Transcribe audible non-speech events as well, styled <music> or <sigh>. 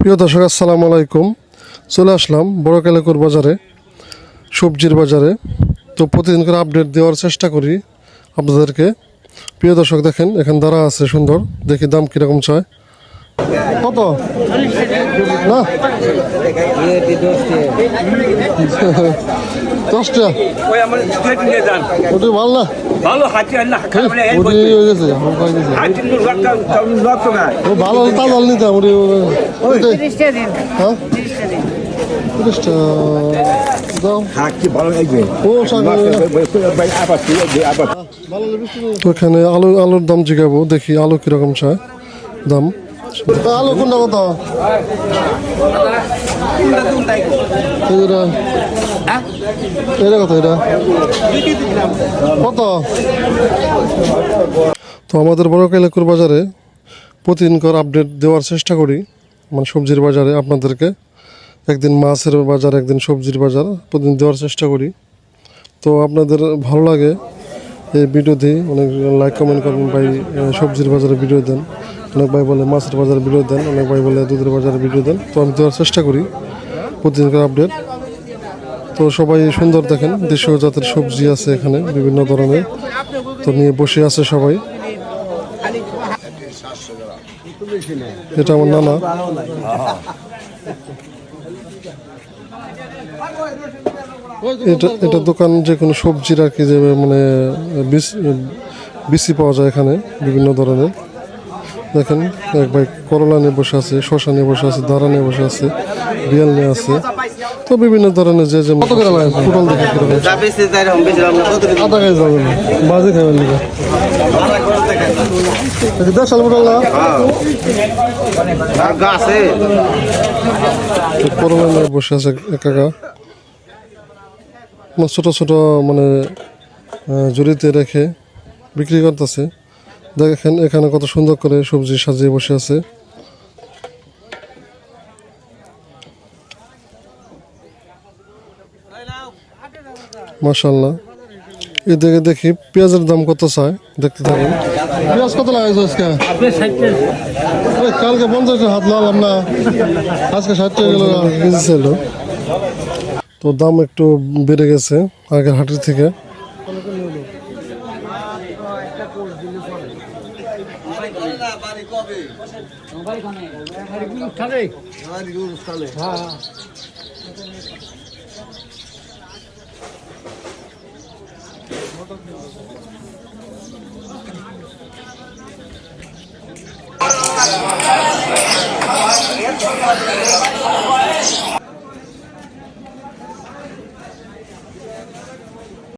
প্রিয় দর্শক আসসালামু আলাইকুম। চলে আসলাম বড় কালেকুর বাজারে সবজির বাজারে। তো প্রতিদিন করে আপডেট দেওয়ার চেষ্টা করি আপনাদেরকে। প্রিয় দর্শক দেখেন এখানে দাঁড়া আছে সুন্দর। দেখি দাম কীরকম চায়। কত? না? <laughs> দশটা ওটি ভালো না? ভালো হাতি আল্লাহ খাবে এই ওটি গেছে আমার গেছে। হাতি নুর রাখা লক্ষ না ও ভালো তাজা নিতাম হ্যাঁ? তিরিশটা তো। এখানে আলু আলুর দাম জিগাবো দেখি আলু কীরকম চায় দাম। আলু কোনটা কত? এটা কত এটা? কত? তো আমাদের বড় কাইলাকুর বাজারে প্রতিদিনকার আপডেট দেওয়ার চেষ্টা করি। মানে সবজির বাজারে আপনাদেরকে একদিন মাছের বাজার, একদিন সবজির বাজার প্রতিদিন দেওয়ার চেষ্টা করি। তো আপনাদের ভালো লাগে এই ভিডিও দিই অনেক লাইক কমেন্ট করেন ভাই সবজির বাজারে ভিডিও দেন। অনেক ভাই বলে মাছের বাজারে ভিডিও দেন, অনেক ভাই বলে দুধের বাজারে ভিডিও দেন। তো আমি দেওয়ার চেষ্টা করি প্রতিদিনকার আপডেট তো সবাই সুন্দর দেখেন, দেশীয় জাতের সবজি আছে এখানে, বিভিন্ন ধরনের। তো নিয়ে বসে আছে সবাই। এটা আমার নানা। এটা এটা দোকান যে কোনো সবজির আর কি যে মানে বিচি পাওয়া যায় এখানে, বিভিন্ন ধরনের। দেখেন, এক ভাই করলা নিয়ে বসে আছে শশা নিয়ে বসে আছে দাঁড়া নিয়ে বসে আছে বিয়াল নিয়ে আছে। তো বিভিন্ন ধরনের যে যে কত করে লাগে পটল দেখে আধা কেজি যাবে না বাজে খাবেন লিখে দশ সাল পটল না? বসে আছে এক মানে ছোট ছোট মানে ঝুড়িতে রেখে বিক্রি করতেছে। দেখেন এখানে কত সুন্দর করে সবজি সাজিয়ে বসে আছে। মাসাল্লাহ এদিকে দেখি পেঁয়াজের দাম কত চায় দেখতে থাকুন। পেঁয়াজ কত লাগাইছো আজকে? কালকে পঞ্চাশ হাত লাগলাম না। আজকে ষাট টাকা গেল কেজি ছিল তো দাম একটু বেড়ে গেছে আগের হাটের থেকে। হ্যাঁ, হ্যাঁ। Thank you.